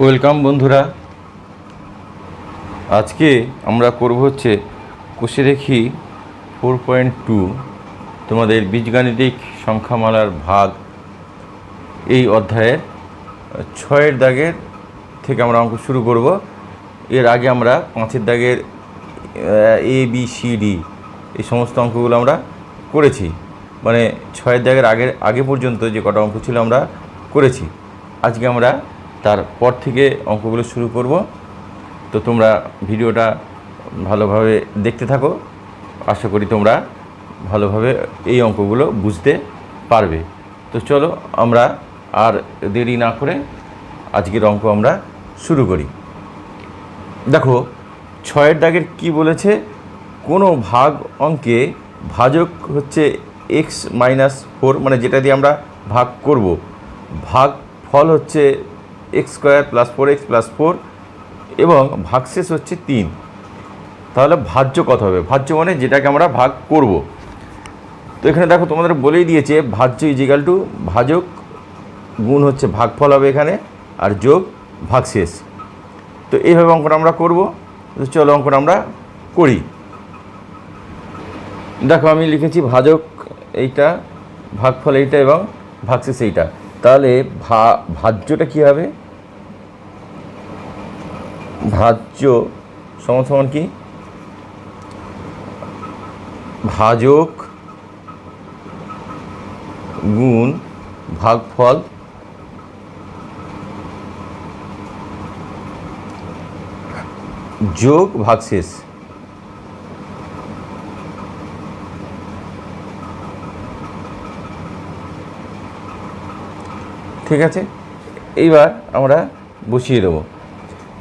Welcome বন্ধুরা। আজকে আমরা করব হচ্ছে কোষে রেখি ফোর পয়েন্ট টু, তোমাদের বীজগাণিতিক সংখ্যামালার ভাগ। এই অধ্যায়ের ছয়ের দাগের থেকে আমরা অঙ্ক শুরু করব। এর আগে আমরা পাঁচের দাগের এ বি সি ডি এই সমস্ত অঙ্কগুলো আমরা করেছি। মানে ছয়ের দাগের আগের, আগে পর্যন্ত যে কটা অঙ্ক ছিল আমরা করেছি। আজকে আমরা তারপর থেকে অঙ্কগুলো শুরু করব। তো তোমরা ভিডিওটা ভালোভাবে দেখতে থাকো। আশা করি তোমরা ভালোভাবে এই অঙ্কগুলো বুঝতে পারবে। তো চলো আমরা আর দেরি না করে আজকের অঙ্ক আমরা শুরু করি। দেখো, ছয়ের দাগের কি বলেছে? কোনো ভাগ অঙ্কে ভাজক হচ্ছে এক্স মাইনাস ফোর মানে যেটা দিয়ে আমরা ভাগ করব। ভাগ ফল হচ্ছে x square plus four x plus four এবং ভাগশেষ হচ্ছে তিন। তাহলে ভাজ্য কত হবে? ভাজ্য মানে যেটাকে আমরা ভাগ করব। তো এখানে দেখো তোমাদের বলেই দিয়েছে, ভাজ্য ইজিক্যাল টু ভাজক গুণ হচ্ছে ভাগফল হবে এখানে আর যোগ ভাগশেষ। তো এইভাবে অঙ্কটা আমরা করব। চলো অঙ্কটা আমরা করি। দেখো আমি লিখেছি ভাজক এইটা, ভাগফল এইটা এবং ভাগশেষ এইটা। তাহলে ভা, ভাজ্যটা কী হবে? ভাজ্য, সমান সমান কি? ভাজক গুণ ভাগফল যোগ ভাগশেষ। ঠিক আছে? এইবার আমরা বসিয়ে দেবো।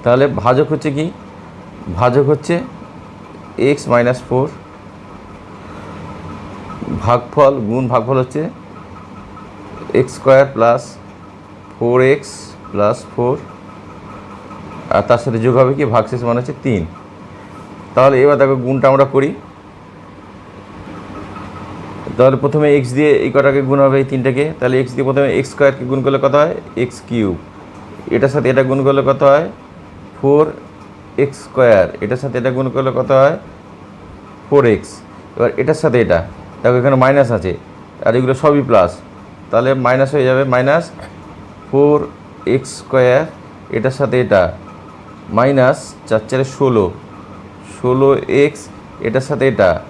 তাহলে ভাজক হচ্ছে কি? ভাজক হচ্ছে এক্স মাইনাস ফোর ভাগফল গুণ ভাগফল হচ্ছে x square plus four x plus four আর তার সাথে যোগ হবে কি? ভাগশেষ মানে হচ্ছে তিন। তাহলে এবার দেখো গুণটা আমরা করি। তাহলে প্রথমে এক্স দিয়ে এই কটাকে গুণ হবে এই তিনটাকে। তাহলে এক্স দিয়ে প্রথমে এক্স স্কোয়ারকে গুণ করলে কত হয়? এক্স কিউব এটার সাথে এটা গুণ করলে কত হয়? Four x square. এটার সাথে এটা গুণ করলে কত হয়? Four x. এবার এটার সাথে এটা। দেখো এখানে মাইনাস আছে। আর এগুলো সবই প্লাস তাহলে মাইনাস হয়ে যাবে মাইনাস ফোর এক্স স্কোয়ার। এটার সাথে এটা। মাইনাস চার চারে ষোলো। ষোলো এক্স, এটার সাথে এটা।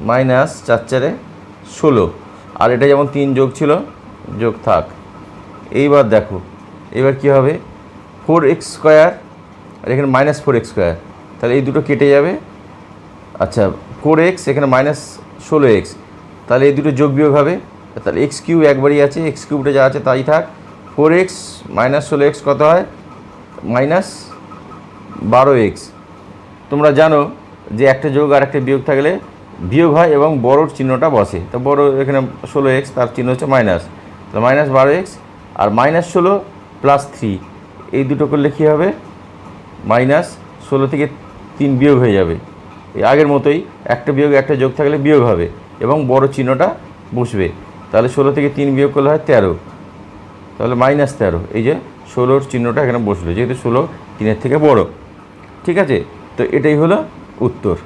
মাইনাস চার চারে ষোলো। আর এটা যেমন তিন যোগ ছিল, যোগ থাক। এইবার দেখো। এবার কি হবে? ফোর এক্স স্কোয়ার আর এখানে মাইনাস ফোর এক্স স্কোয়ার তাহলে এই দুটো কেটে যাবে। আচ্ছা ফোর এক্স এখানে মাইনাস ষোলো এক্স তাহলে এই দুটো যোগ বিয়োগ হবে। তাহলে এক্স কিউব একবারই আছে এক্স কিউবটা যা আছে তাই থাক। ফোর এক্স মাইনাস ষোলো এক্স কত হয়? মাইনাস বারো এক্স তোমরা জানো যে একটা যোগ আর একটা বিয়োগ থাকলে বিয়োগ হয় এবং বড়োর চিহ্নটা বসে। তো বড় এখানে ষোলো এক্স তার চিহ্ন হচ্ছে মাইনাস তো মাইনাস বারো এক্স আর মাইনাস ষোলো প্লাস থ্রি এই দুটো করলে কী হবে মাইনাস ষোলো থেকে তিন বিয়োগ হয়ে যাবে। আগের মতোই একটা বিয়োগ, একটা যোগ থাকলে বিয়োগ হবে এবং বড় চিহ্নটা বসবে। তাহলে ষোলো থেকে তিন বিয়োগ করলে হয় তেরো। তাহলে মাইনাস তেরো। এই যে ষোলোর চিহ্নটা এখানে বসল যেহেতু ষোলো তিনের থেকে বড়। ঠিক আছে? তো এটাই হলো উত্তর।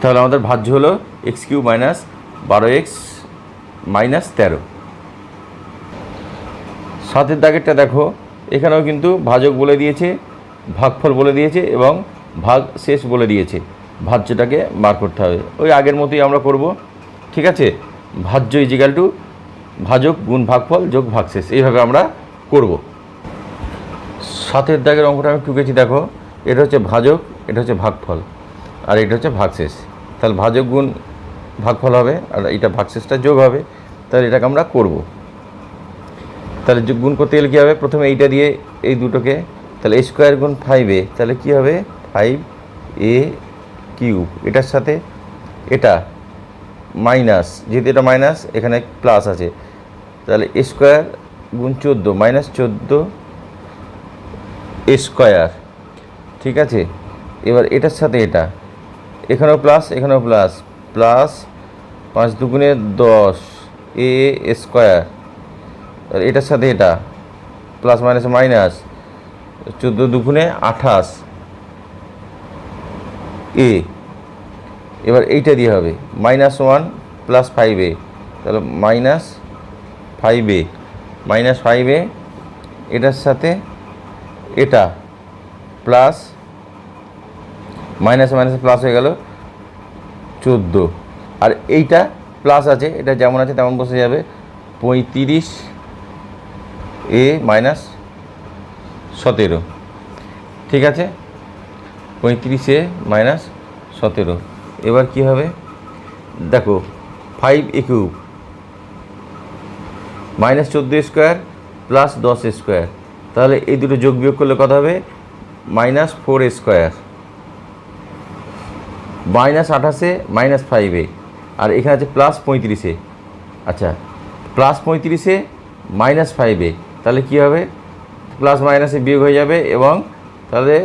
তাহলে আমাদের ভাজ্য হলো এক্স কিউ মাইনাস বারো এক্স মাইনাস তেরো। সাতের দাগেরটা দেখো। এখানেও কিন্তু ভাজক বলে দিয়েছে, ভাগফল বলে দিয়েছে এবং ভাগ শেষ বলে দিয়েছে। ভাজ্যটাকে বার করতে হবে। ওই আগের মতোই আমরা করব। ঠিক আছে? ভাজ্য ইজিক্যাল টু ভাজক গুণ ভাগফল যোগ ভাগশেষ এইভাবে আমরা করব। সাতের দাগের অঙ্কটা আমি টুকেছি দেখো। এটা হচ্ছে ভাজক, এটা হচ্ছে ভাগফল, আর এটা হচ্ছে ভাগশেষ তাহলে ভাজক গুণ ভাগফল হবে, আর এটা ভাগশেষটা যোগ হবে। তাহলে এটাকে আমরা করব। তাহলে গুণ করতে গেলে কী হবে? প্রথমে এইটা দিয়ে এই দুটোকে, তাহলে এ স্কোয়ার গুণ ফাইভ এ তাহলে কী হবে? ফাইভ এ কিউব এটার সাথে এটা মাইনাস যেহেতু এটা মাইনাস এখানে প্লাস আছে। তাহলে এ স্কোয়ার গুণ চোদ্দ মাইনাস চোদ্দ এ স্কোয়ার ঠিক আছে? এবার এটার সাথে এটা, এখানেও প্লাস এখানেও প্লাস প্লাস পাঁচ দুগুণে দশ এ স্কোয়ার এটার সাথে এটা। Plus, minus minus. চোদ্দ দুগুণে আঠাশ। এ। এবার এইটা দিয়ে হবে। Minus one plus five a. তাহলে minus five a. Minus five a, এটার সাথে এটা প্লাস, মাইনাস মাইনাস প্লাস হয়ে গেল চোদ্দ। আর এইটা প্লাস আছে, এটা যেমন আছে তেমন বসে যাবে পঁয়ত্রিশ এ মাইনাস সতেরো। ঠিক আছে? পঁয়ত্রিশ এ মাইনাস সতেরো। এবার কি হবে? দেখো ফাইভ এ কিউব মাইনাস চোদ্দ স্কোয়ার প্লাস দশ স্কোয়ার তাহলে এই দুটো যোগ বিয়োগ করলে কত হবে? মাইনাস ফোর স্কোয়ার মাইনাস আঠাশে মাইনাস ফাইভে আর এখানে আছে প্লাস পঁয়ত্রিশে আচ্ছা প্লাস পঁয়ত্রিশে মাইনাস ফাইভে তাহলে কী হবে? প্লাস মাইনাসে বিয়োগ হয়ে যাবে এবং তাহলে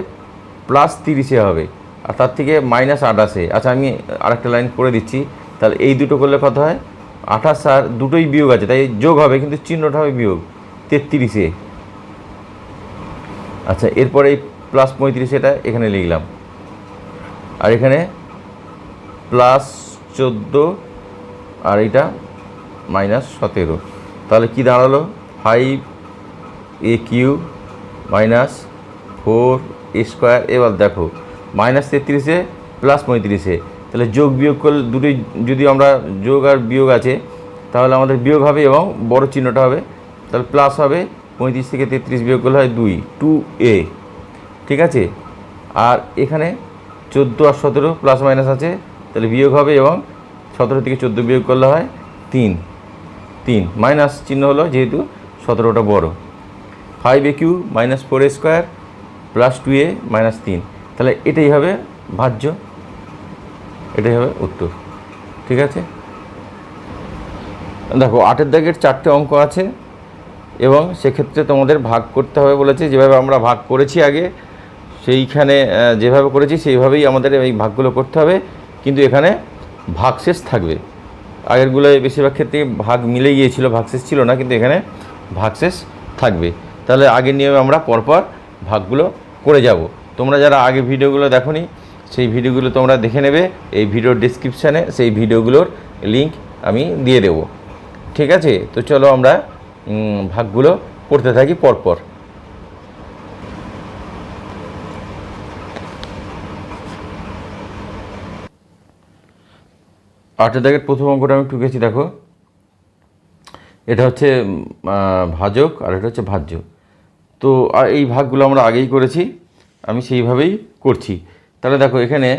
প্লাস তিরিশে হবে। আর তার থেকে মাইনাস আঠাশে। আচ্ছা আমি আরেকটা লাইন করে দিচ্ছি। তাহলে এই দুটো করলে কত হয়? আঠাশ আর দুটোই বিয়োগ আছে, তাই যোগ হবে, কিন্তু চিহ্নটা হবে বিয়োগ। তেত্রিশে। আচ্ছা এরপরে এই প্লাস পঁয়ত্রিশ এটা এখানে লিখলাম। আর এখানে প্লাস চোদ্দ, আর এটা মাইনাস সতেরো। তাহলে কি দাঁড়াল? Five a cube minus four square এবার দেখো মাইনাস তেত্রিশে প্লাস পঁয়ত্রিশে তাহলে যোগ বিয়োগ করলে দুটোই যদি আমরা যোগ আর বিয়োগ আছে, তাহলে আমাদের বিয়োগ হবে এবং বড় চিহ্নটা হবে। তাহলে প্লাস হবে, পঁয়ত্রিশ থেকে তেত্রিশ বিয়োগ করলে হয় দুই টু এ ঠিক আছে? আর এখানে চোদ্দ আর সতেরো প্লাস মাইনাস আছে, তাহলে বিয়োগ হবে এবং সতেরো থেকে চোদ্দ বিয়োগ করলে হয় তিন তিন। মাইনাস চিহ্ন হলো যেহেতু সতেরোটা বড়। Five a cube minus four a square plus two a minus তিন তাহলে এটাই হবে ভাজ্য। এটাই হবে উত্তর। ঠিক আছে? দেখো, আটের দাগের চারটে অঙ্ক আছে এবং সেক্ষেত্রে তোমাদের ভাগ করতে হবে বলেছে, যেভাবে আমরা ভাগ করেছি আগে, সেইখানে যেভাবে করেছি, সেইভাবেই আমাদের এই ভাগগুলো করতে হবে। কিন্তু এখানে ভাগশেষ থাকবে। আগেরগুলোয় বেশিরভাগ ক্ষেত্রে ভাগ মিলে গিয়েছিল, ভাগশেষ ছিল না, কিন্তু এখানে ভাগশেষ থাকবে। তাহলে আগের নিয়মে আমরা পরপর ভাগগুলো করে যাব। তোমরা যারা আগে ভিডিওগুলো দেখোনি, সেই ভিডিওগুলো তোমরা দেখে নেবে। এই ভিডিওর ডিসক্রিপশানে সেই ভিডিওগুলোর লিংক আমি দিয়ে দেবো। ঠিক আছে? তো চলো আমরা ভাগগুলো করতে থাকি পরপর। আটের দাগের প্রথম অঙ্কটা আমি টুকেছি দেখো। এটা হচ্ছে ভাজক আর এটা হচ্ছে ভাজ্য। তো আর এই ভাগগুলো আমরা আগেই করেছি, আমি সেইভাবেই করছি। তাহলে দেখো এখানে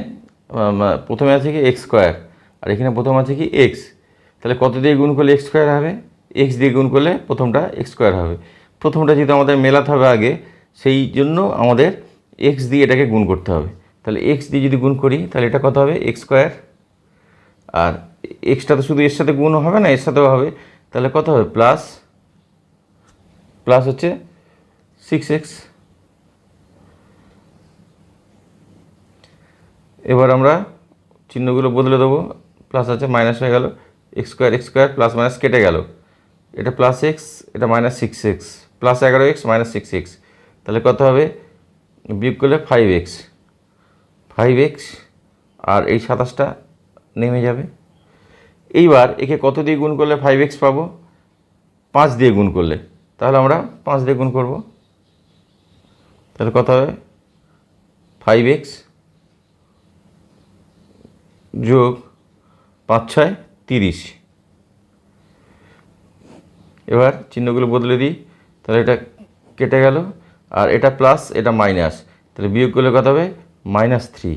প্রথমে আছে কি এক্স স্কোয়ার আর এখানে প্রথম আছে কি এক্স তাহলে কত দিয়ে গুণ করলে এক্স স্কোয়ার হবে? এক্স দিয়ে গুণ করলে প্রথমটা এক্স স্কোয়ার হবে। প্রথমটা যেহেতু আমাদের মেলাতে হবে আগে, সেই জন্য আমাদের এক্স দিয়ে এটাকে গুণ করতে হবে। তাহলে এক্স দিয়ে যদি গুণ করি, তাহলে এটা কত হবে? এক্স স্কোয়ার আর এক্সটা তো শুধু এর সাথে গুণ হবে না, এর সাথেও হবে। তাহলে কত হবে? প্লাস প্লাস হচ্ছে সিক্স এক্স এবার আমরা চিহ্নগুলো বদলে দেবো। প্লাস আছে মাইনাস হয়ে গেল। X square x square plus minus কেটে গেল। এটা প্লাস এক্স এটা মাইনাস সিক্স এক্স প্লাস এগারো এক্স মাইনাস সিক্স এক্স তাহলে কত হবে? বিয়োগ করলে ফাইভ এক্স ফাইভ এক্স আর এই সাতাশটা নেমে যাবে। এইবার একে কত দিয়ে গুণ করলে ফাইভ এক্স পাবো? পাঁচ দিয়ে গুণ করলে। তাহলে আমরা পাঁচ দিয়ে গুণ করব। তাহলে কত হবে? ফাইভ এক্স যোগ পাঁচ ছয় তিরিশ। এবার চিহ্নগুলো বদলে দিই। তাহলে এটা কেটে গেল। আর এটা প্লাস এটা মাইনাস তাহলে বিয়োগ করলে কত হবে? মাইনাস থ্রি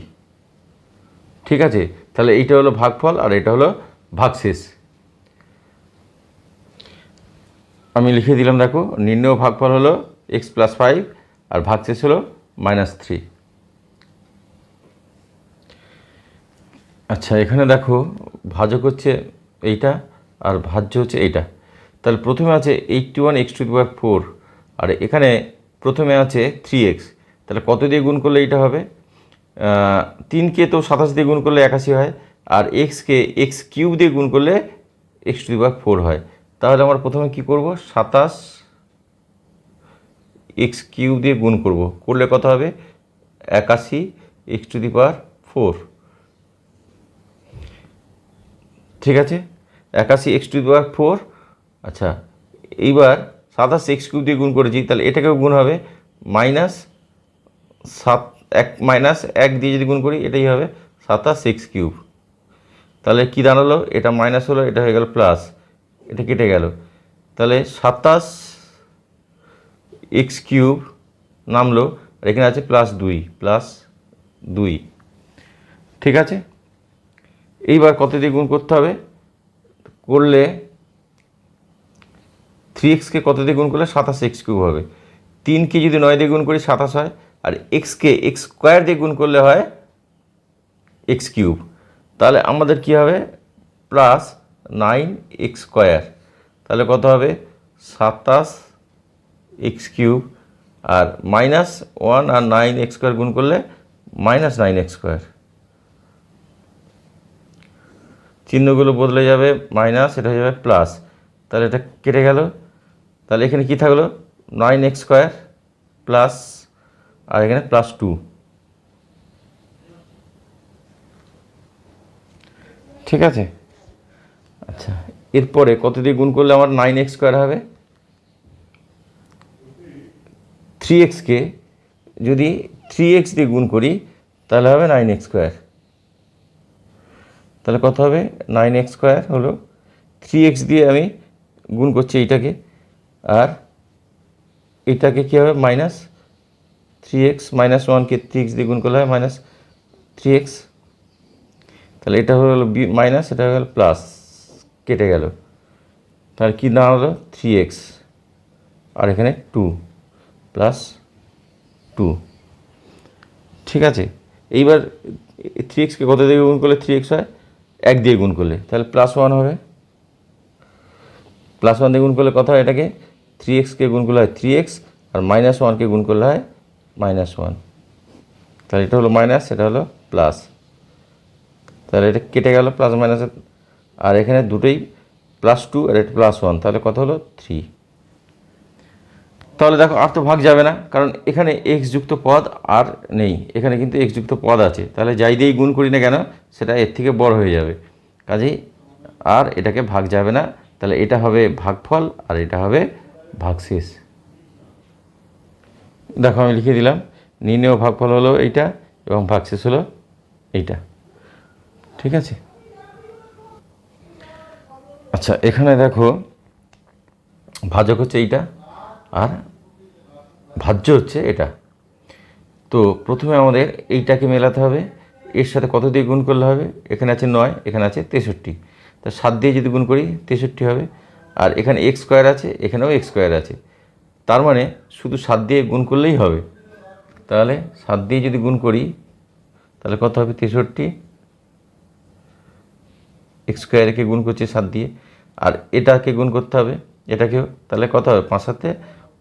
ঠিক আছে? তাহলে এইটা হলো ভাগফল আর এটা হলো ভাগশেষ। আমি লিখে দিলাম, দেখো, নির্ণয় ভাগফল হলো এক্স প্লাস ফাইভ আর ভাগশেষ হলো মাইনাস থ্রি আচ্ছা এখানে দেখো, ভাজক হচ্ছে এইটা আর ভাজ্য হচ্ছে এইটা। তাহলে প্রথমে আছে eighty one x to power four আর এখানে প্রথমে আছে থ্রি এক্স তাহলে কত দিয়ে গুণ করলে এইটা হবে? তিনকে তো সাতাশ দিয়ে গুণ করলে একাশি হয়। আর এক্সকে এক্স কিউব দিয়ে গুণ করলে x to the power four হয়। তাহলে আমরা প্রথমে কি করব? সাতাশ এক্স কিউব দিয়ে গুণ করব। করলে কত হবে? একাশি x to the power four. ঠিক আছে? একাশি x to the power four. আচ্ছা এইবার সাতাশ এক্স কিউ দিয়ে গুণ করেছি, তাহলে এটাকেও গুণ হবে মাইনাস সাত, এক, মাইনাস এক দিয়ে যদি গুণ করি, এটাই হবে সাতাশ এক্স কিউব। তাহলে কী দাঁড়াল? এটা মাইনাস হলো, এটা হয়ে গেল প্লাস এটা কেটে গেল। তাহলে সাতাশ এক্স কিউব নামলো, আর এখানে আছে প্লাস দুই প্লাস দুই। ঠিক আছে? এইবার কত দিয়ে গুণ করতে হবে? করলে থ্রি এক্সকে কত দিয়ে গুণ করলে? সাতাশ এক্স কিউব হবে। তিনকে যদি নয় দিয়ে গুণ করি, সাতাশ হয়। আর এক্সকে এক্স স্কোয়ার দিয়ে গুণ করলে হয় এক্স কিউব তাহলে আমাদের কি হবে? প্লাস নাইন এক্স স্কোয়ার তাহলে কত হবে? সাতাশ এক্স কিউব আর মাইনাস ওয়ান আর নাইন এক্স স্কোয়ার গুণ করলে মাইনাস নাইন এক্স স্কোয়ার চিহ্নগুলো বদলে যাবে মাইনাস এটা হয়ে যাবে প্লাস তাহলে এটা কেটে গেল। তাহলে এখানে কি থাকল? নাইন এক্স স্কোয়ার প্লাস আর এখানে প্লাস টু ঠিক আছে? আচ্ছা এরপরে কত দিয়ে গুণ করলে আমার নাইন এক্স স্কোয়ার হবে? থ্রি এক্সকে যদি থ্রি এক্স দিয়ে গুণ করি, তাহলে হবে নাইন এক্স স্কোয়ার তাহলে কত হবে? নাইন এক্স স্কোয়ার হলো থ্রি এক্স দিয়ে আমি গুণ করছি এইটাকে, আর এইটাকে কী হবে? মাইনাস থ্রি এক্স মাইনাস ওয়ানকে থ্রি এক্স দিয়ে গুণ করলে হয় মাইনাস থ্রি এক্স তাহলে এটা হলো বি মাইনাস এটা হয়ে গেল প্লাস কেটে গেল। তাহলে কী দাঁড়াল থ্রি এক্স আর এখানে টু প্লাস টু ঠিক আছে? এইবার থ্রি এক্সকে কত দিয়ে গুণ করলে থ্রি এক্স হয়? এক দিয়ে গুণ করলে। তাহলে প্লাস ওয়ান হবে। প্লাস ওয়ান দিয়ে গুণ করলে কত হয় এটাকে? থ্রি এক্সকে গুণ করলে হয় থ্রি এক্স আর মাইনাস ওয়ানকে গুণ করলে হয় মাইনাস ওয়ান তাহলে এটা হলো মাইনাস এটা হলো প্লাস তাহলে এটা কেটে গেল প্লাস মাইনাসের আর এখানে দুটোই প্লাস টু আর এটা প্লাস ওয়ান তাহলে কত হলো? থ্রি তাহলে দেখো আর তো ভাগ যাবে না, কারণ এখানে এক্স যুক্ত পদ আর নেই। এখানে কিন্তু এক্স যুক্ত পদ আছে। তাহলে যাই দিয়েই গুণ করি না কেন, সেটা এর থেকে বড় হয়ে যাবে। কাজেই আর এটাকে ভাগ যাবে না। তাহলে এটা হবে ভাগফল আর এটা হবে ভাগশেষ। দেখো আমি লিখে দিলাম, নির্ণয় ভাগফল হলো এইটা এবং ভাগশেষ হলো এইটা। ঠিক আছে? আচ্ছা এখানে দেখো, ভাজক হচ্ছে এইটা আর ভাজ্য হচ্ছে এটা। তো প্রথমে আমাদের এইটাকে মেলাতে হবে, এর সাথে কত দিয়ে গুণ করলে হবে? এখানে আছে নয়, এখানে আছে তেষট্টি। তা সাত দিয়ে যদি গুণ করি, তেষট্টি হবে। আর এখানে এক্স স্কোয়ার আছে, এখানেও এক্স স্কোয়ার আছে। তার মানে শুধু সাত দিয়ে গুণ করলেই হবে। তাহলে সাত দিয়ে যদি গুণ করি, তাহলে কত হবে? তেষট্টি। এক্স স্কোয়ারকে গুণ করছি সাত দিয়ে। আর এটাকে গুণ করতে হবে? এটাকেও তাহলে কত হবে? পাঁচ সাথে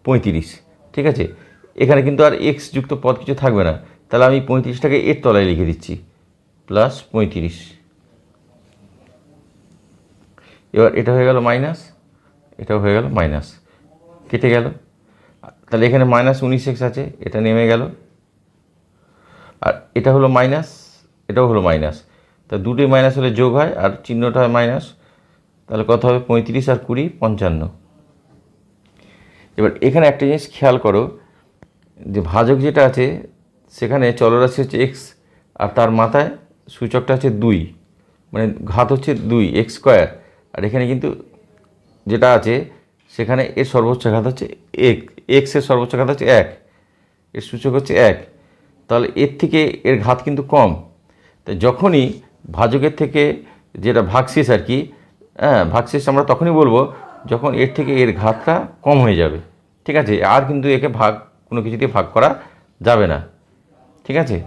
পঁয়ত্রিশ। ঠিক আছে? এখানে কিন্তু আর এক্স যুক্ত পদ কিছু থাকবে না। তাহলে আমি পঁয়ত্রিশটাকে এর তলায় লিখে দিচ্ছি। প্লাস পঁয়ত্রিশ। এবার এটা হয়ে গেল মাইনাস। এটাও হয়ে গেল মাইনাস। কেটে গেল। তাহলে এখানে মাইনাস উনিশ এক্স আছে। এটা নেমে গেল। আর এটা হলো মাইনাস। এটাও হলো মাইনাস। তা দুটোই মাইনাস হলে যোগ হয় আর চিহ্নটা হয় মাইনাস তাহলে কত হবে? পঁয়ত্রিশ আর কুড়ি, পঞ্চান্ন। এবার এখানে একটা জিনিস খেয়াল করো, যে ভাজক যেটা আছে, সেখানে চলরাশি হচ্ছে এক্স আর তার মাথায় সূচকটা হচ্ছে দুই। মানে ঘাত হচ্ছে দুই এক্স স্কোয়ার আর এখানে কিন্তু যেটা আছে, সেখানে এর সর্বোচ্চ ঘাত হচ্ছে এক এক্সের সর্বোচ্চ ঘাত হচ্ছে এক, এর সূচক হচ্ছে এক। তাহলে এর থেকে এর ঘাত কিন্তু কম। তো যখনই ভাজকের থেকে যেটা ভাগশেষ আর কি হ্যাঁ ভাগশেষ আমরা তখনই বলব যখন এর থেকে এর ঘাতটা কম হয়ে যাবে। ঠিক আছে? আর কিন্তু একে ভাগ, কোনো কিছু দিয়ে ভাগ করা যাবে না। ঠিক আছে?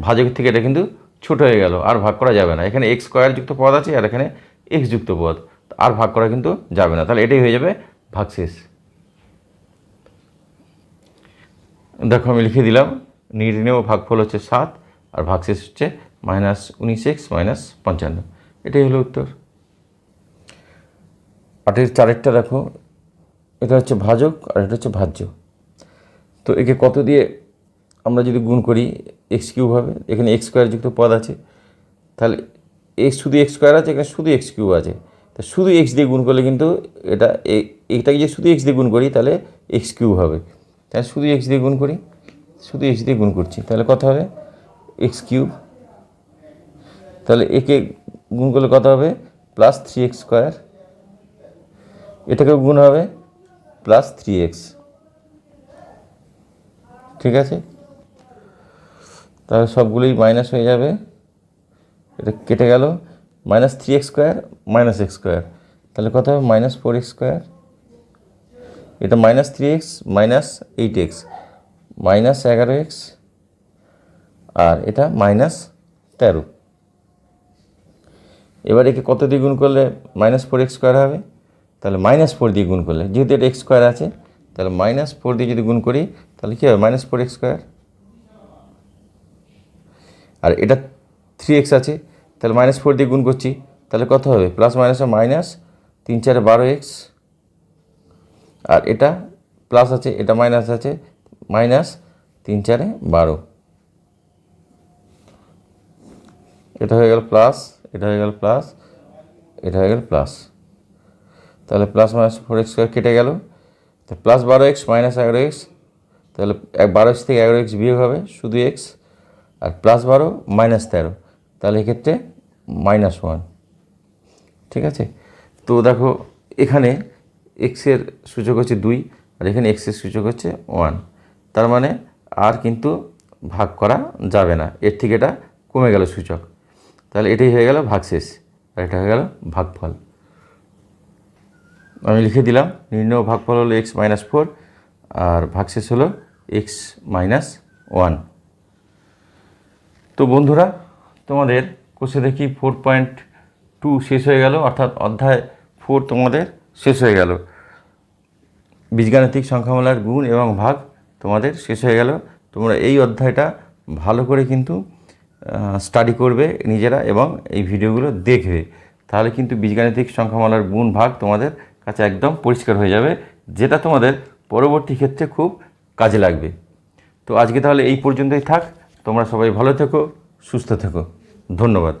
ভাজকের থেকে এটা কিন্তু ছোট হয়ে গেল, আর ভাগ করা যাবে না। এখানে এক্স স্কোয়ার যুক্ত পদ আছে আর এখানে এক্স যুক্ত পদ। আর ভাগ করা কিন্তু যাবে না। তাহলে এটাই হয়ে যাবে ভাগশেষ। দেখো আমি লিখে দিলাম, নির্ণেয় ভাগফল হচ্ছে সাত, আর ভাগশেষ হচ্ছে মাইনাস উনিশ এক্স মাইনাস পঞ্চান্ন। এটাই হলো উত্তর। আটের চারেরটা দেখো, এটা হচ্ছে ভাজক আর এটা হচ্ছে ভাজ্য। তো একে কত দিয়ে আমরা যদি গুণ করি এক্স কিউব হবে, এখানে এক্স স্কোয়ার যুক্ত পদ আছে, তাহলে এক্স শুধু এক্স স্কোয়ার আছে, এখানে শুধু এক্স কিউব আছে। তা শুধু এক্স দিয়ে গুণ করলে কিন্তু এটা এটাকে যে শুধু এক্স দিয়ে গুণ করি, তাহলে এক্স কিউব হবে। তাহলে শুধু এক্স দিয়ে গুণ করি, শুধু এক্স দিয়ে গুণ করছি, তাহলে কত হবে? এক্স কিউব তাহলে একে গুণ করলে কত হবে? প্লাস থ্রি এক্স স্কোয়ার এটাকেও গুণ হবে প্লাস থ্রি এক্স ঠিক আছে? তাহলে সবগুলোই মাইনাস হয়ে যাবে। এটা কেটে গেল। Minus three x square minus x square তাহলে কত হবে? মাইনাস ফোর এক্স স্কোয়ার এটা minus three x minus eight x minus এগারো এক্স আর এটা মাইনাস তেরো। এবার একে কত দিয়ে গুণ করলে মাইনাস ফোর এক্স স্কোয়ার হবে? তাহলে মাইনাস ফোর দিয়ে গুণ করলে, যেহেতু এটা এক্স স্কোয়ার আছে, তাহলে মাইনাস ফোর দিয়ে যদি গুণ করি, তাহলে কী হবে? মাইনাস ফোর এক্স স্কোয়ার আর এটা থ্রি এক্স আছে, তাহলে মাইনাস ফোর দিয়ে গুণ করছি, তাহলে কত হবে? প্লাস মাইনাস মাইনাসে মাইনাস তিন চারে বারো এক্স আর এটা প্লাস আছে, এটা মাইনাস আছে মাইনাস তিন চারে বারো। এটা হয়ে গেল প্লাস এটা হয়ে গেল প্লাস এটা হয়ে গেল প্লাস তাহলে plus minus four x square কেটে গেল। তো প্লাস বারো এক্স মাইনাস এগারো এক্স তাহলে বারো এক্স থেকে এগারো এক্স বিয়োগ হবে শুধু এক্স আর প্লাস বারো মাইনাস তেরো, তাহলে এক্ষেত্রে মাইনাস ওয়ান ঠিক আছে? তো দেখো, এখানে এক্সের সূচক হচ্ছে দুই, আর এখানে এক্সের সূচক হচ্ছে ওয়ান তার মানে আর কিন্তু ভাগ করা যাবে না। এর থেকে এটা কমে গেল সূচক। তাহলে এটাই হয়ে গেল ভাগশেষ আর এটা হয়ে গেল ভাগফল। আমি লিখে দিলাম, নির্ণয় ভাগফল হলো এক্স মাইনাস ফোর আর ভাগশেষ হলো এক্স মাইনাস ওয়ান তো বন্ধুরা, তোমাদের কোষে দেখি ফোর পয়েন্ট টু শেষ হয়ে গেল, অর্থাৎ অধ্যায় ফোর তোমাদের শেষ হয়ে গেল। বীজগাণিতিক সংখ্যামালার গুণ এবং ভাগ তোমাদের শেষ হয়ে গেল। তোমরা এই অধ্যায়টা ভালো করে কিন্তু স্টাডি করবে নিজেরা এবং এই ভিডিওগুলো দেখবে। তাহলে কিন্তু বীজগাণিতিক সংখ্যামালার গুণ ভাগ তোমাদের কাছে একদম পরিষ্কার হয়ে যাবে, যেটা তোমাদের পরবর্তী ক্ষেত্রে খুব কাজে লাগবে। তো আজকে তাহলে এই পর্যন্তই থাক। তোমরা সবাই ভালো থেকো, সুস্থ থেকো। ধন্যবাদ।